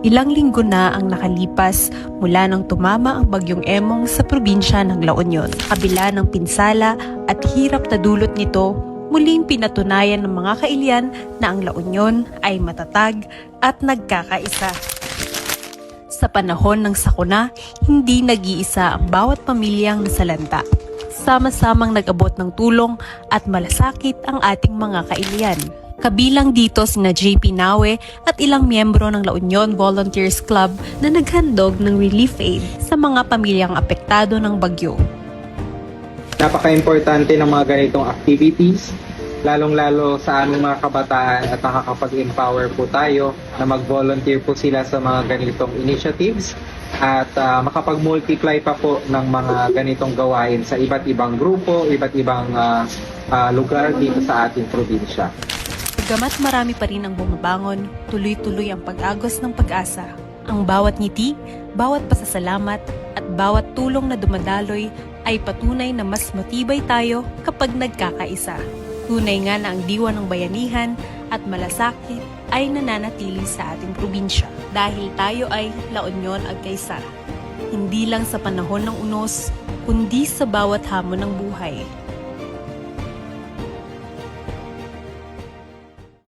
Ilang linggo na ang nakalipas mula nang tumama ang bagyong Emong sa probinsya ng La Union. Kabila ng pinsala at hirap na dulot nito, muling pinatunayan ng mga kailian na ang La Union ay matatag at nagkakaisa. Sa panahon ng sakuna, hindi nag-iisa ang bawat pamilyang nasalanta. Sama-samang nag-abot ng tulong at malasakit ang ating mga kailian. Kabilang dito sina JP Nawe at ilang miyembro ng La Union Volunteers Club na naghandog ng relief aid sa mga pamilyang apektado ng bagyo. Napaka-importante ng mga ganitong activities, lalong-lalo sa aming mga kabataan at nakakapag-empower po tayo na mag-volunteer po sila sa mga ganitong initiatives at ah, makapag-multiply pa po ng mga ganitong gawain sa iba't ibang grupo, iba't ibang ah, ah, lugar dito sa ating probinsya. Bagamat marami pa rin ang bumabangon, tuloy-tuloy ang pag-agos ng pag-asa. Ang bawat ngiti, bawat pasasalamat, at bawat tulong na dumadaloy ay patunay na mas matibay tayo kapag nagkakaisa. Tunay nga na ang diwa ng bayanihan at malasakit ay nananatili sa ating probinsya dahil tayo ay La Union Agkaisa. Hindi lang sa panahon ng unos, kundi sa bawat hamon ng buhay.